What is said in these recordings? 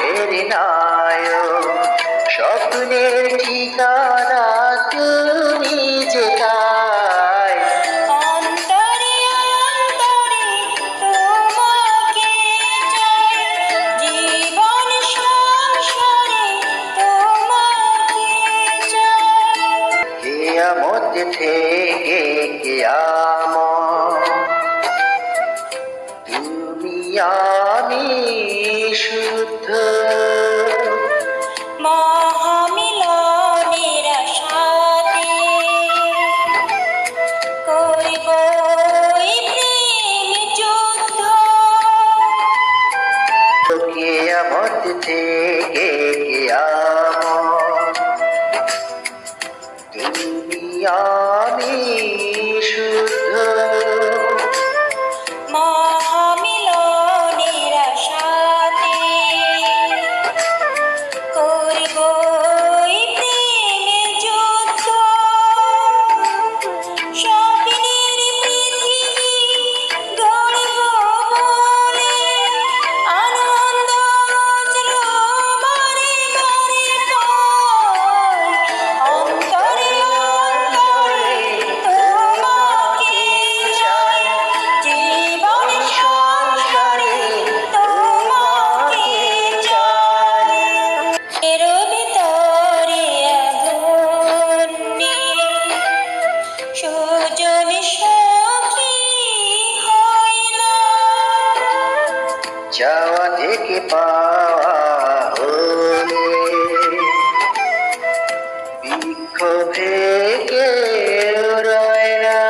আসি আমি স্বপ্নের ঠিকানা তুমি যেটাই অন্তরে অন্তরে তোমাকে চাই জীবন সংসারে তোমাকে চাই কেয়ামত থেকে কেয়ামত তুমি আমি শুদ্ধ। চাওয়া থেকে পাওয়া হলে বিক্ষোভে কেউ রয় না।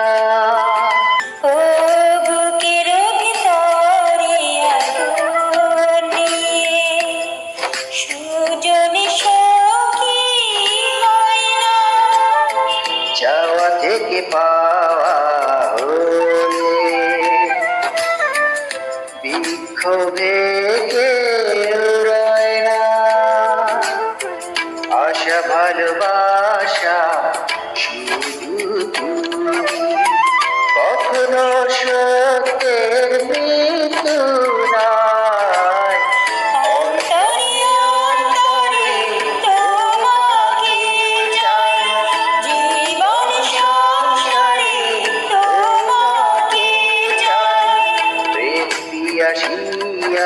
ও বুকের সুজন সখী চাওয়া থেকে পাওয়া বিক্ষোভে কেউ রয় না। আশা ভালোবাসা শুধু কখনো সত্যের মৃত্যু নাই।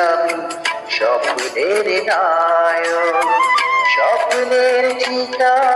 আমি স্বপ্নের নায়ক স্বপ্নের ঠিকানা